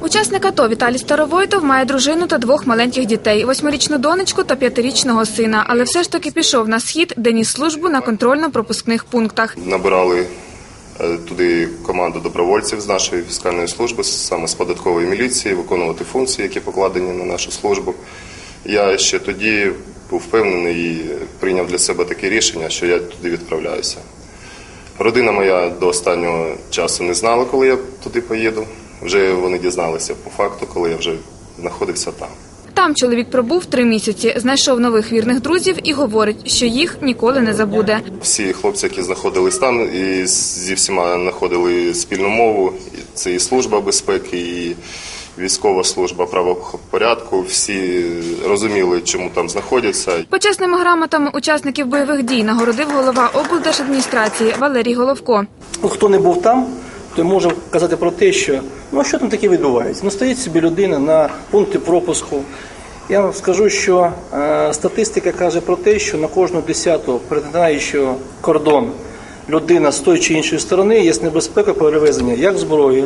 Учасник АТО Віталій Старовойтов має дружину та двох маленьких дітей: восьмирічну донечку та п'ятирічного сина. Але все ж таки пішов на схід, де ніс службу на контрольно-пропускних пунктах. Набирали е, туди команду добровольців з нашої фіскальної служби, саме з податкової міліції, виконувати функції, які покладені на нашу службу. Я ще тоді був впевнений і прийняв для себе таке рішення, що я туди відправляюся. Родина моя до останнього часу не знала, коли я туди поїду. Вже вони дізналися по факту, коли я вже знаходився там. Там чоловік пробув три місяці, знайшов нових вірних друзів і говорить, що їх ніколи не забуде. Всі хлопці, які знаходились там, і зі всіма знаходили спільну мову. Це і служба безпеки, і військова служба правопорядку. Всі розуміли, чому там знаходяться. Почесними грамотами учасників бойових дій нагородив голова облдержадміністрації Валерій Головко. Ну, хто не був там, той може казати про те, що ну що там таке відбувається. Ну стоїть собі людина на пункті пропуску. Я вам скажу, що е, статистика каже про те, що на кожну десяту перетинаючу кордон людина з тої чи іншої сторони є небезпека перевезення як зброї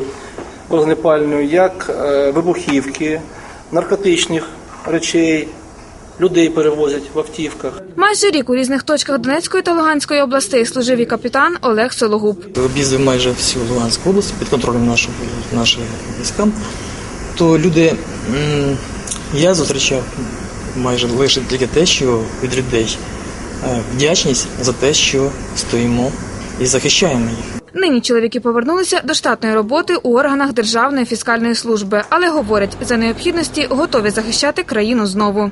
вогнепальної, як е, вибухівки, наркотичних речей. Людей перевозять в автівках. Майже рік у різних точках Донецької та Луганської областей служив і капітан Олег Сологуб. об'їздив майже всю Луганську область під контролем нашого наших військам, то люди, я зустрічав майже лише тільки те, що від людей е, вдячність за те, що стоїмо і захищаємо їх. Нині чоловіки повернулися до штатної роботи у органах Державної фіскальної служби, але говорять, за необхідності готові захищати країну знову.